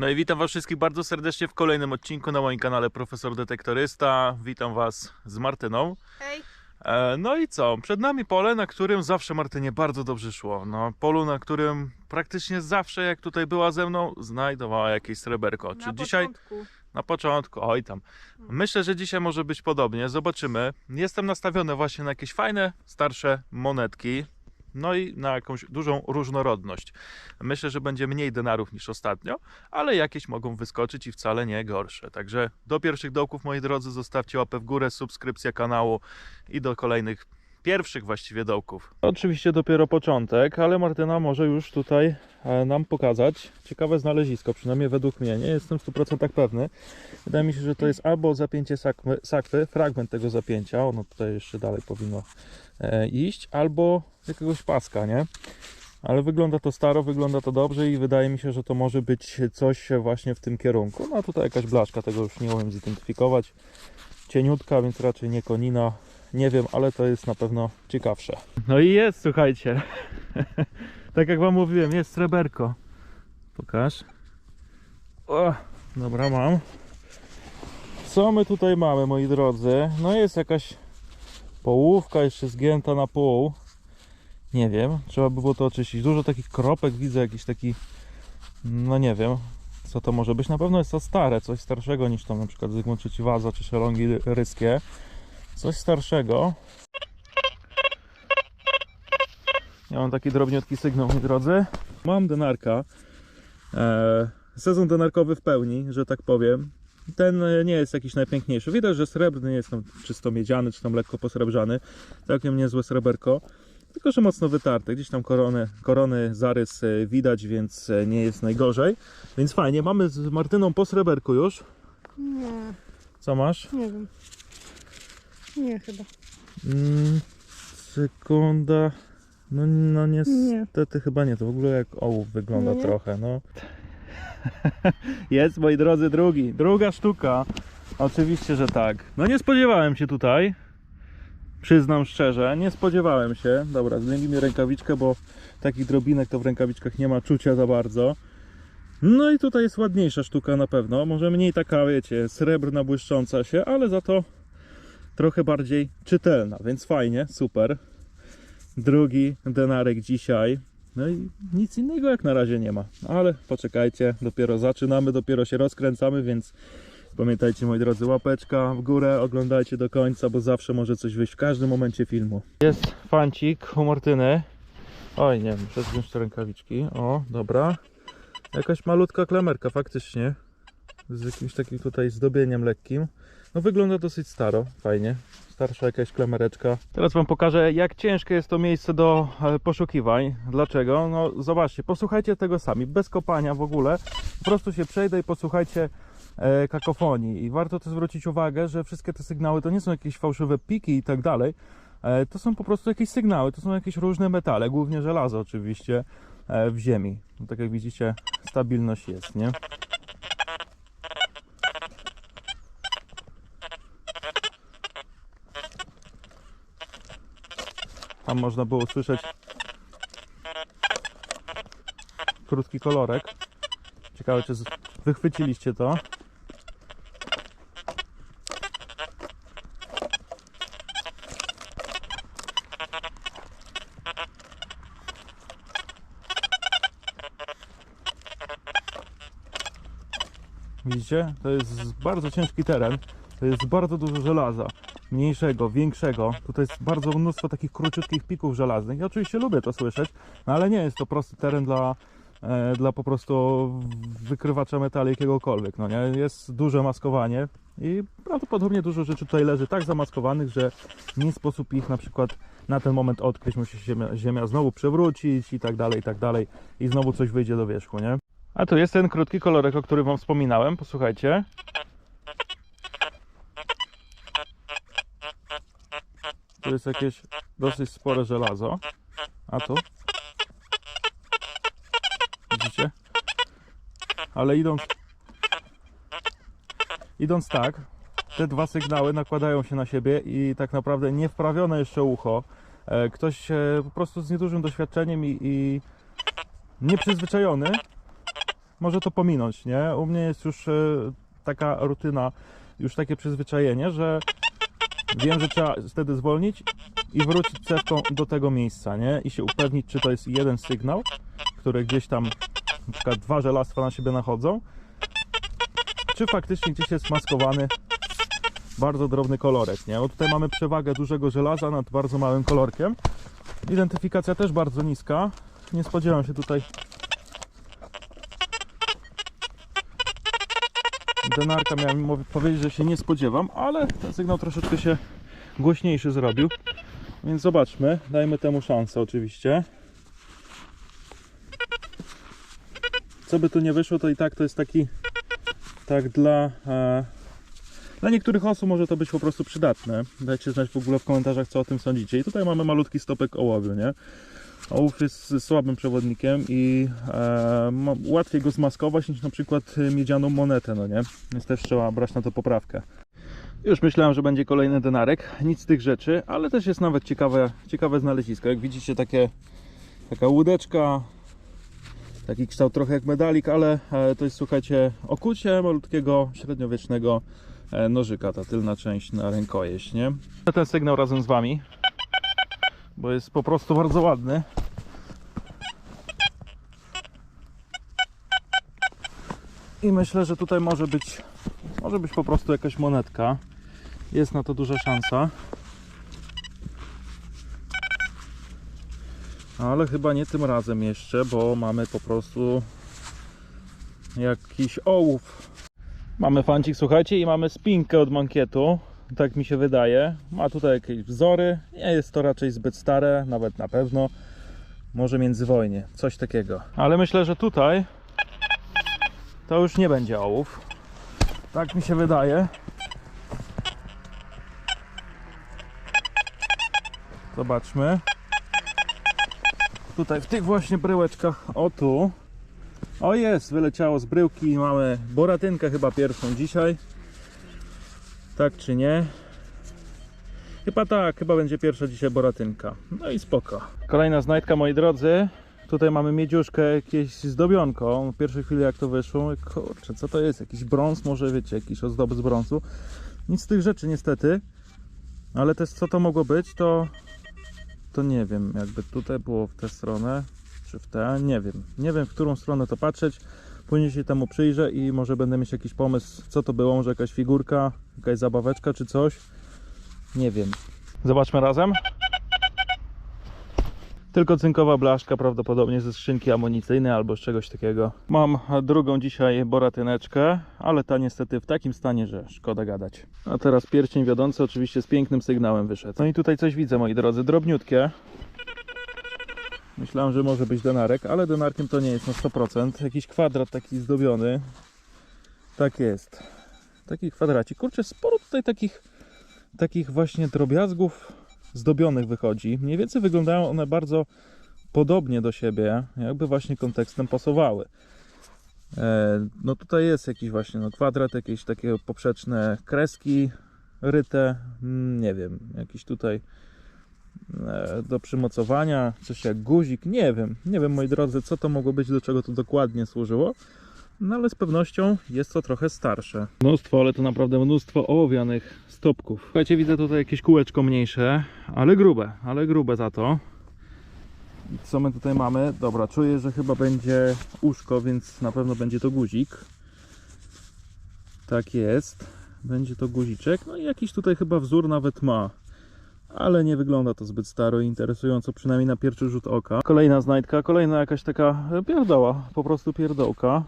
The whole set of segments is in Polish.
No i witam Was wszystkich bardzo serdecznie w kolejnym odcinku na moim kanale Profesor Detektorysta. Witam Was z Martyną. Hej. E, no i co? Przed nami pole, na którym zawsze Martynie bardzo dobrze szło. No, polu, na którym praktycznie zawsze, jak tutaj była ze mną, znajdowała jakieś sreberko. Czy Na dzisiaj początku. na początku? Oj tam. Myślę, że dzisiaj może być podobnie. Zobaczymy. Jestem nastawiony właśnie na jakieś fajne, starsze monetki. No i na jakąś dużą różnorodność. Myślę, że będzie mniej denarów niż ostatnio, ale jakieś mogą wyskoczyć i wcale nie gorsze. Także do pierwszych dołków, moi drodzy, zostawcie łapę w górę, subskrypcja kanału i do kolejnych pierwszych właściwie dołków. Oczywiście dopiero początek, ale Martyna może już tutaj e, nam pokazać ciekawe znalezisko, przynajmniej według mnie. Nie jestem w 100% pewny. Wydaje mi się, że to jest albo zapięcie sakwy, sakwy, fragment tego zapięcia, ono tutaj jeszcze dalej powinno e, iść, albo jakiegoś paska, nie? Ale wygląda to staro, wygląda to dobrze i wydaje mi się, że to może być coś właśnie w tym kierunku. No a tutaj jakaś blaszka, tego już nie umiem zidentyfikować. Cieniutka, więc raczej nie konina. Nie wiem, ale to jest na pewno ciekawsze. No i jest, słuchajcie. tak jak wam mówiłem, jest sreberko. Pokaż. O, dobra, mam. Co my tutaj mamy, moi drodzy? No jest jakaś połówka jeszcze zgięta na pół. Nie wiem, trzeba by było to oczyścić. Dużo takich kropek widzę, jakiś taki, no nie wiem, co to może być. Na pewno jest to stare, coś starszego niż tam na przykład Zygmunt III Waza czy szelongi ryskie. Coś starszego. Ja mam taki drobniutki sygnał, moi drodzy. Mam denarka. Eee, sezon denarkowy w pełni, że tak powiem. Ten e, nie jest jakiś najpiękniejszy. Widać, że srebrny jest tam czysto miedziany, czy tam lekko posrebrzany. Całkiem niezłe sreberko. Tylko, że mocno wytarte. Gdzieś tam korony, korony, zarys e, widać, więc e, nie jest najgorzej. Więc fajnie. Mamy z Martyną po sreberku już. Nie, Co masz? nie wiem. Nie chyba. Mm, sekunda. No, no niestety chyba nie. To w ogóle jak ołów wygląda No nie? trochę. No. Jest, moi drodzy, drugi. Druga sztuka. Oczywiście, że tak. No nie spodziewałem się tutaj. Przyznam szczerze, nie spodziewałem się. Dobra, zdejmijmy rękawiczkę, bo takich drobinek to w rękawiczkach nie ma czucia za bardzo. No i tutaj jest ładniejsza sztuka na pewno. Może mniej taka, wiecie, srebrna, błyszcząca się, ale za to trochę bardziej czytelna, więc fajnie, super. Drugi denarek dzisiaj. No i nic innego jak na razie nie ma. Ale poczekajcie, dopiero zaczynamy, dopiero się rozkręcamy, więc pamiętajcie moi drodzy, łapeczka w górę, oglądajcie do końca, bo zawsze może coś wyjść w każdym momencie filmu. Jest fancik u Martyny. Oj, nie muszę zdjąć te rękawiczki. O, dobra. Jakaś malutka klamerka faktycznie. Z jakimś takim tutaj zdobieniem lekkim. No wygląda dosyć staro, fajnie. Starsza jakaś klamereczka. Teraz wam pokażę jak ciężkie jest to miejsce do e, poszukiwań. Dlaczego? No zobaczcie, posłuchajcie tego sami, bez kopania w ogóle. Po prostu się przejdę i posłuchajcie e, kakofonii. I warto też zwrócić uwagę, że wszystkie te sygnały to nie są jakieś fałszywe piki i tak dalej. E, To są po prostu jakieś sygnały, to są jakieś różne metale, głównie żelazo oczywiście w ziemi. No, tak jak widzicie, stabilność jest, nie? Tam można było słyszeć krótki kolorek. Ciekawe, czy wychwyciliście to. Widzicie? To jest bardzo ciężki teren. To jest bardzo dużo żelaza. Mniejszego, większego. Tutaj jest bardzo mnóstwo takich króciutkich pików żelaznych. Ja oczywiście lubię to słyszeć, no ale nie jest to prosty teren dla, e, dla po prostu wykrywacza metali jakiegokolwiek. No nie? Jest duże maskowanie i prawdopodobnie dużo rzeczy tutaj leży tak zamaskowanych, że nie sposób ich na przykład na ten moment odkryć. Musi się ziemia, ziemia znowu przewrócić i tak dalej, i tak dalej. I znowu coś wyjdzie do wierzchu, nie? A tu jest ten krótki kolorek, o którym Wam wspominałem. Posłuchajcie. Tu jest jakieś dosyć spore żelazo. A tu? Widzicie? Ale idąc... Idąc tak, te dwa sygnały nakładają się na siebie i tak naprawdę niewprawione jeszcze ucho. e, Ktoś po prostu z niedużym doświadczeniem i, i nieprzyzwyczajony może to pominąć, nie? U mnie jest już e, taka rutyna, już takie przyzwyczajenie, że wiem, że trzeba wtedy zwolnić i wrócić cewką do tego miejsca, nie? I się upewnić, czy to jest jeden sygnał, który gdzieś tam, na przykład dwa żelastwa na siebie nachodzą, czy faktycznie gdzieś jest maskowany bardzo drobny kolorek, nie? Bo tutaj mamy przewagę dużego żelaza nad bardzo małym kolorkiem. Identyfikacja też bardzo niska. Nie spodziewam się tutaj denarka miałem powiedzieć, że się nie spodziewam, ale ten sygnał troszeczkę się głośniejszy zrobił. Więc zobaczmy, dajmy temu szansę oczywiście. Co by tu nie wyszło, to i tak to jest taki tak dla e, dla niektórych osób może to być po prostu przydatne. Dajcie znać w ogóle w komentarzach, co o tym sądzicie. I tutaj mamy malutki stopek ołowiu, nie? Ołów jest słabym przewodnikiem i e, łatwiej go zmaskować niż na przykład miedzianą monetę, no nie? Więc też trzeba brać na to poprawkę. Już myślałem, że będzie kolejny denarek. Nic z tych rzeczy, ale też jest nawet ciekawe, ciekawe znalezisko. Jak widzicie, takie, taka łódeczka, taki kształt trochę jak medalik, ale e, to jest, słuchajcie, okucie malutkiego, średniowiecznego e, nożyka, ta tylna część na rękojeść, nie? Ten sygnał razem z Wami, bo jest po prostu bardzo ładny. I myślę, że tutaj może być, może być po prostu jakaś monetka. Jest na to duża szansa. Ale chyba nie tym razem jeszcze, bo mamy po prostu jakiś ołów. Mamy fancik, słuchajcie, i mamy spinkę od mankietu. Tak mi się wydaje. Ma tutaj jakieś wzory. Nie jest to raczej zbyt stare, nawet na pewno. Może międzywojnie, coś takiego. Ale myślę, że tutaj to już nie będzie ołów. Tak mi się wydaje. Zobaczmy. Tutaj w tych właśnie bryłeczkach, o tu. O jest, wyleciało z bryłki. Mamy boratynkę chyba pierwszą dzisiaj. Tak czy nie? Chyba tak, chyba będzie pierwsza dzisiaj boratynka. No i spoko. Kolejna znajdka, moi drodzy. Tutaj mamy miedziuszkę, jakieś zdobionko. W pierwszej chwili jak to wyszło, kurczę, co to jest? Jakiś brąz, może wiecie, jakiś ozdoby z brązu. Nic z tych rzeczy niestety. Ale też co to mogło być, to to nie wiem, jakby tutaj było w tę stronę, czy w tę, nie wiem. Nie wiem, w którą stronę to patrzeć. Później się temu przyjrzę i może będę mieć jakiś pomysł, co to było, może jakaś figurka, jakaś zabaweczka, czy coś. Nie wiem. Zobaczmy razem. Tylko cynkowa blaszka, prawdopodobnie ze skrzynki amunicyjnej albo z czegoś takiego. Mam drugą dzisiaj boratyneczkę, ale ta niestety w takim stanie, że szkoda gadać. A teraz pierścień wiodący oczywiście z pięknym sygnałem wyszedł. No i tutaj coś widzę, moi drodzy, drobniutkie. Myślałem, że może być denarek, ale denarkiem to nie jest na 100%. Jakiś kwadrat taki zdobiony. Tak jest. Taki kwadracik. Kurczę, sporo tutaj takich, takich właśnie drobiazgów zdobionych wychodzi. Mniej więcej wyglądają one bardzo podobnie do siebie, jakby właśnie kontekstem pasowały. E, no tutaj jest jakiś właśnie no, kwadrat, jakieś takie poprzeczne kreski ryte, mm, nie wiem, jakiś tutaj do przymocowania, coś jak guzik, nie wiem, nie wiem moi drodzy, co to mogło być, do czego to dokładnie służyło, no ale z pewnością jest to trochę starsze. Mnóstwo, ale to naprawdę mnóstwo ołowianych stopków. Słuchajcie, widzę tutaj jakieś kółeczko mniejsze, ale grube, ale grube za to. Co my tutaj mamy? Dobra, czuję, że chyba będzie uszko, więc na pewno będzie to guzik. Tak jest. Będzie to guziczek. No i jakiś tutaj chyba wzór nawet ma. Ale nie wygląda to zbyt staro i interesująco, przynajmniej na pierwszy rzut oka. Kolejna znajdka, kolejna jakaś taka pierdoła, po prostu pierdołka.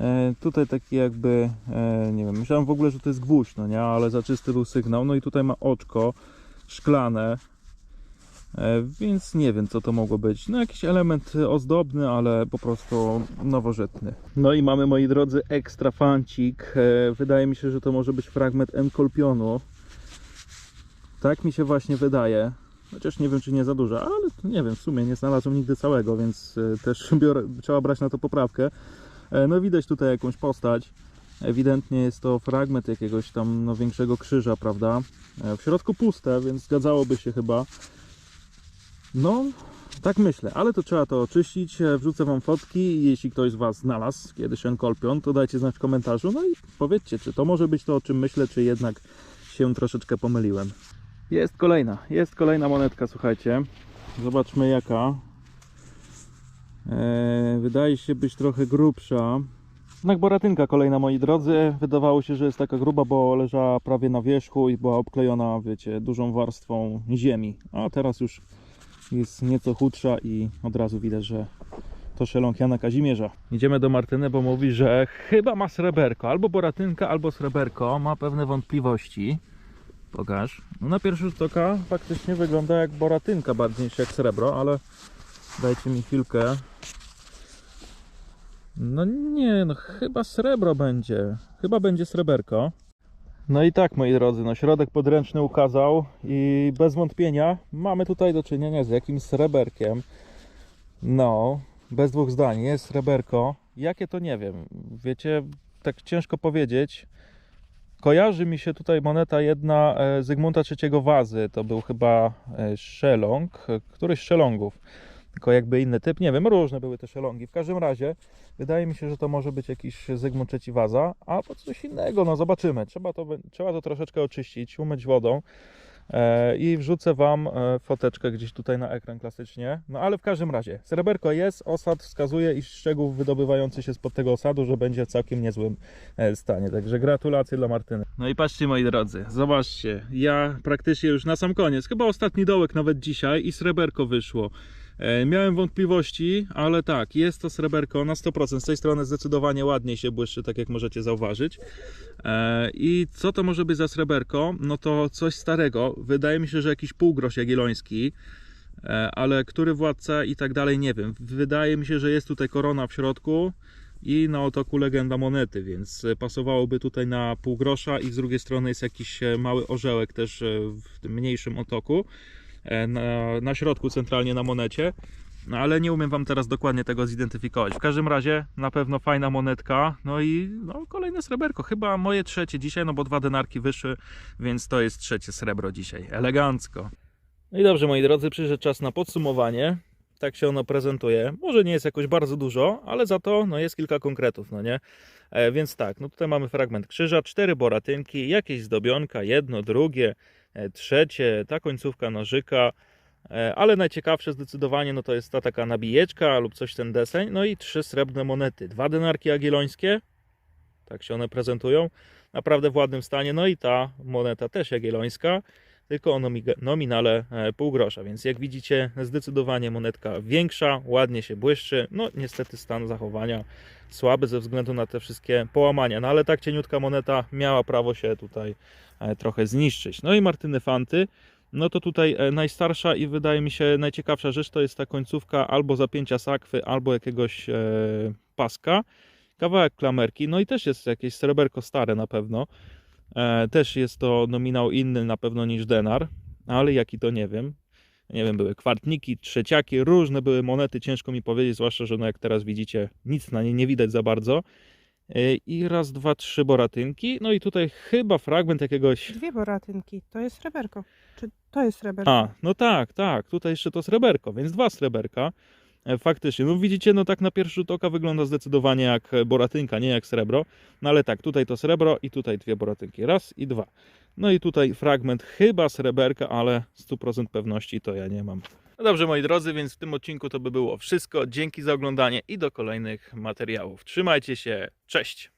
E, tutaj taki jakby, e, nie wiem, myślałem w ogóle, że to jest gwóźdź, no nie, ale za czysty był sygnał. No i tutaj ma oczko szklane, e, więc nie wiem co to mogło być. No jakiś element ozdobny, ale po prostu nowożytny. No i mamy moi drodzy ekstra fancik. E, wydaje mi się, że to może być fragment enkolpionu. Tak mi się właśnie wydaje. Chociaż nie wiem, czy nie za dużo, ale nie wiem, w sumie nie znalazłem nigdy całego, więc e, też biorę, trzeba brać na to poprawkę. E, No widać tutaj jakąś postać. Ewidentnie jest to fragment jakiegoś tam no, większego krzyża, prawda? E, W środku puste, więc zgadzałoby się chyba. No, tak myślę, ale to trzeba to oczyścić. Wrzucę Wam fotki. Jeśli ktoś z Was znalazł kiedyś ten kolpion, to dajcie znać w komentarzu. No i powiedzcie, czy to może być to, o czym myślę, czy jednak się troszeczkę pomyliłem. Jest kolejna, jest kolejna monetka, słuchajcie. Zobaczmy jaka. E, wydaje się być trochę grubsza. Znak Boratynka kolejna, moi drodzy. Wydawało się, że jest taka gruba, bo leżała prawie na wierzchu i była obklejona, wiecie, dużą warstwą ziemi. A teraz już jest nieco chudsza i od razu widać, że to szeląg Jana Kazimierza. Idziemy do Martyny, bo mówi, że chyba ma sreberko. Albo Boratynka, albo sreberko. Ma pewne wątpliwości. Pokaż. No na pierwszy rzut oka faktycznie wygląda jak Boratynka bardziej niż jak srebro, ale dajcie mi chwilkę. No nie, no chyba srebro będzie. Chyba będzie sreberko. No i tak, moi drodzy, no środek podręczny ukazał i bez wątpienia mamy tutaj do czynienia z jakimś sreberkiem. No, bez dwóch zdań, jest sreberko. Jakie to nie wiem. Wiecie, tak ciężko powiedzieć. Kojarzy mi się tutaj moneta jedna e, Zygmunta III Wazy. To był chyba e, szelong, e, któryś z szelongów. Tylko jakby inny typ, nie wiem, różne były te szelongi. W każdym razie wydaje mi się, że to może być jakiś Zygmunt III Waza, albo coś innego, no zobaczymy. Trzeba to, trzeba to troszeczkę oczyścić, umyć wodą. E, I wrzucę Wam e, foteczkę gdzieś tutaj na ekran klasycznie. No ale w każdym razie, sreberko jest, osad wskazuje i szczegół wydobywający się spod tego osadu, że będzie w całkiem niezłym e, stanie. Także gratulacje dla Martyny. No i patrzcie moi drodzy, zobaczcie, ja praktycznie już na sam koniec, chyba ostatni dołek nawet dzisiaj i sreberko wyszło. E, Miałem wątpliwości, ale tak, jest to sreberko na 100%. Z tej strony zdecydowanie ładniej się błyszczy, tak jak możecie zauważyć. E, I co to może być za sreberko? No to coś starego. Wydaje mi się, że jakiś półgrosz jagielloński, e, ale który władca i tak dalej nie wiem. Wydaje mi się, że jest tutaj korona w środku i na otoku legenda monety, więc pasowałoby tutaj na półgrosza i z drugiej strony jest jakiś mały orzełek też w tym mniejszym otoku na, na środku centralnie na monecie. No ale nie umiem Wam teraz dokładnie tego zidentyfikować. W każdym razie na pewno fajna monetka. No i no, kolejne sreberko. Chyba moje trzecie dzisiaj, no bo dwa denarki wyszły, więc to jest trzecie srebro dzisiaj. Elegancko. No i dobrze, moi drodzy, przyszedł czas na podsumowanie. Tak się ono prezentuje. Może nie jest jakoś bardzo dużo, ale za to no, jest kilka konkretów, no nie? E, więc tak, no tutaj mamy fragment krzyża, cztery boratynki, jakieś zdobionka, jedno, drugie, e, trzecie, ta końcówka nożyka, E, Ale najciekawsze zdecydowanie no to jest ta taka nabijeczka lub coś ten deseń. No i trzy srebrne monety. Dwa denarki jagiellońskie. Tak się one prezentują. Naprawdę w ładnym stanie. No i ta moneta też jagiellońska. Tylko o nomi- nominale e, pół grosza. Więc jak widzicie zdecydowanie monetka większa. Ładnie się błyszczy. No niestety stan zachowania słaby ze względu na te wszystkie połamania. No ale tak cieniutka moneta miała prawo się tutaj e, trochę zniszczyć. No i Martyny Fanty. No to tutaj e, najstarsza i wydaje mi się najciekawsza rzecz to jest ta końcówka albo zapięcia sakwy, albo jakiegoś paska. Kawałek klamerki, no i też jest jakieś sreberko stare na pewno. E, też jest to nominał inny na pewno niż denar, ale jaki to nie wiem. Nie wiem, były kwartniki, trzeciaki, różne były monety, ciężko mi powiedzieć, zwłaszcza, że no jak teraz widzicie, nic na nie nie widać za bardzo. E, I raz, dwa, trzy boratynki. No i tutaj chyba fragment jakiegoś Dwie boratynki. To jest sreberko. Czy to jest sreberko? A, no tak, tak. Tutaj jeszcze to sreberko, więc dwa sreberka. E, Faktycznie, no widzicie, no tak na pierwszy rzut oka wygląda zdecydowanie jak boratynka, nie jak srebro. No ale tak, tutaj to srebro i tutaj dwie boratynki. Raz i dwa. No i tutaj fragment chyba sreberka, ale 100% pewności to ja nie mam. No dobrze, moi drodzy, więc w tym odcinku to by było wszystko. Dzięki za oglądanie i do kolejnych materiałów. Trzymajcie się, cześć!